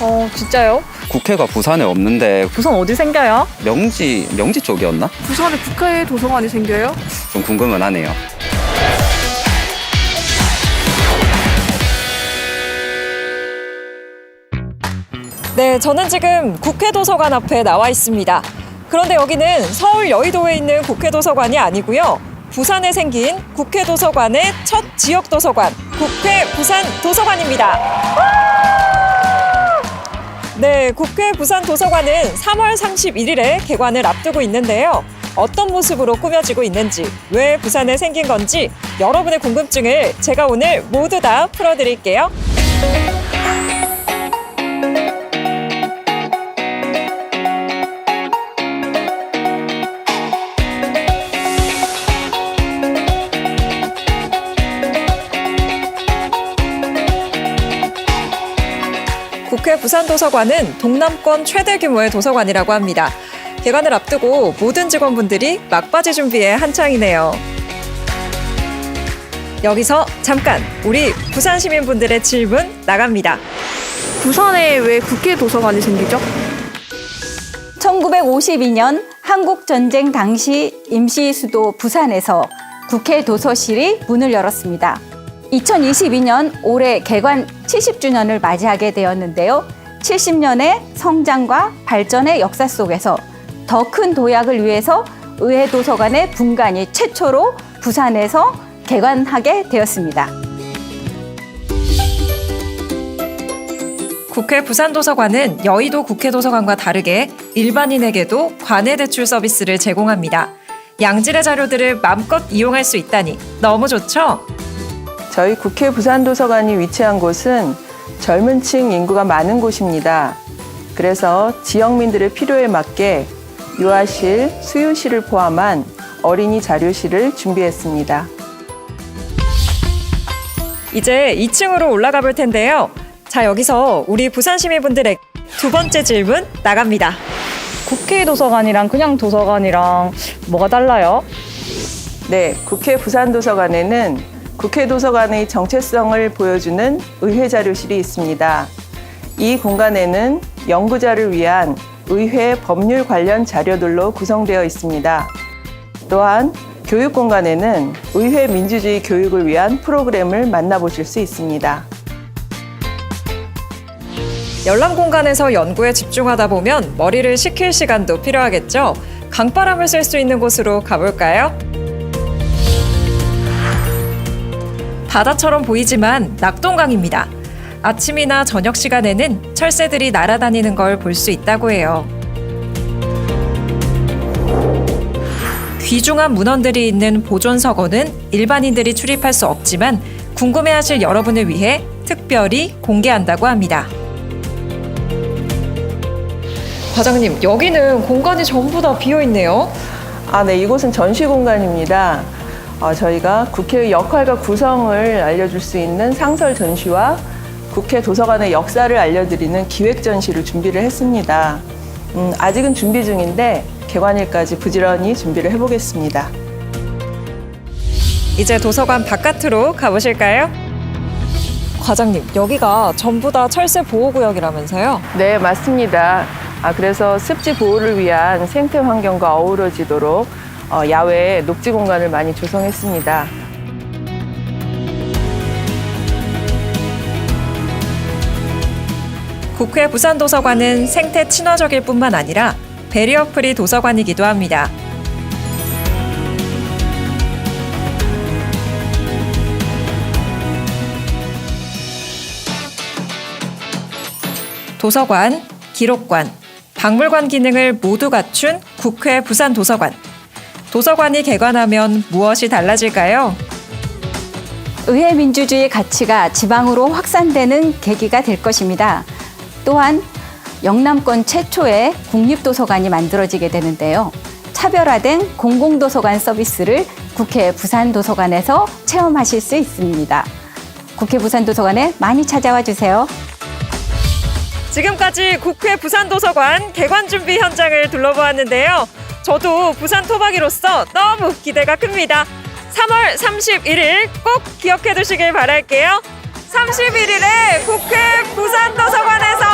어, 진짜요? 국회가 부산에 없는데 부산 어디 생겨요? 명지 명지 쪽이었나? 부산에 국회 도서관이 생겨요? 좀 궁금은 하네요. 네, 저는 지금 국회 도서관 앞에 나와 있습니다. 그런데 여기는 서울 여의도에 있는 국회 도서관이 아니고요. 부산에 생긴 국회 도서관의 첫 지역 도서관, 국회 부산 도서관입니다. 네, 국회 부산 도서관은 3월 31일에 개관을 앞두고 있는데요. 어떤 모습으로 꾸며지고 있는지, 왜 부산에 생긴 건지 여러분의 궁금증을 제가 오늘 모두 다 풀어드릴게요. 국회 부산도서관은 동남권 최대 규모의 도서관이라고 합니다. 개관을 앞두고 모든 직원분들이 막바지 준비에 한창이네요. 여기서 잠깐 우리 부산 시민분들의 질문 나갑니다. 부산에 왜 국회 도서관이 생기죠? 1952년 한국 전쟁 당시 임시 수도 부산에서 국회 도서실이 문을 열었습니다. 2022년 올해 개관 70주년을 맞이하게 되었는데요. 70년의 성장과 발전의 역사 속에서 더 큰 도약을 위해서 의회 도서관의 분관이 최초로 부산에서 개관하게 되었습니다. 국회 부산도서관은 여의도 국회도서관과 다르게 일반인에게도 관외 대출 서비스를 제공합니다. 양질의 자료들을 마음껏 이용할 수 있다니 너무 좋죠? 저희 국회 부산도서관이 위치한 곳은 젊은 층 인구가 많은 곳입니다. 그래서 지역민들의 필요에 맞게 유아실, 수유실을 포함한 어린이 자료실을 준비했습니다. 이제 2층으로 올라가 볼 텐데요. 자, 여기서 우리 부산 시민분들의 두 번째 질문 나갑니다. 국회 도서관이랑 그냥 도서관이랑 뭐가 달라요? 네, 국회 부산도서관에는 국회 도서관의 정체성을 보여주는 의회 자료실이 있습니다. 이 공간에는 연구자를 위한 의회 법률 관련 자료들로 구성되어 있습니다. 또한 교육 공간에는 의회 민주주의 교육을 위한 프로그램을 만나보실 수 있습니다. 열람 공간에서 연구에 집중하다 보면 머리를 식힐 시간도 필요하겠죠? 강바람을 쐴 수 있는 곳으로 가볼까요? 바다처럼 보이지만 낙동강입니다. 아침이나 저녁 시간에는 철새들이 날아다니는 걸 볼 수 있다고 해요. 귀중한 문헌들이 있는 보존석원은 일반인들이 출입할 수 없지만 궁금해하실 여러분을 위해 특별히 공개한다고 합니다. 과장님, 여기는 공간이 전부 다 비어 있네요. 아, 네, 이곳은 전시 공간입니다. 어, 저희가 국회의 역할과 구성을 알려줄 수 있는 상설 전시와 국회 도서관의 역사를 알려드리는 기획 전시를 준비를 했습니다. 음, 아직은 준비 중인데 개관일까지 부지런히 준비를 해보겠습니다. 이제 도서관 바깥으로 가보실까요? 과장님, 여기가 전부 다 철새 보호 구역이라면서요? 네, 맞습니다. 아, 그래서 습지 보호를 위한 생태 환경과 어우러지도록 어, 야외에 녹지 공간을 많이 조성했습니다. 국회 부산도서관은 생태 친화적일 뿐만 아니라 베리어 프리 도서관이기도 합니다. 도서관, 기록관, 박물관 기능을 모두 갖춘 국회 부산도서관. 도서관이 개관하면 무엇이 달라질까요? 의회 민주주의 가치가 지방으로 확산되는 계기가 될 것입니다. 또한 영남권 최초의 국립도서관이 만들어지게 되는데요. 차별화된 공공도서관 서비스를 국회 부산도서관에서 체험하실 수 있습니다. 국회 부산도서관에 많이 찾아와 주세요. 지금까지 국회 부산도서관 개관 준비 현장을 둘러보았는데요. 저도 부산 토박이로서 너무 기대가 큽니다. 3월 31일 꼭 기억해 두시길 바랄게요. 31일에 국회 부산도서관에서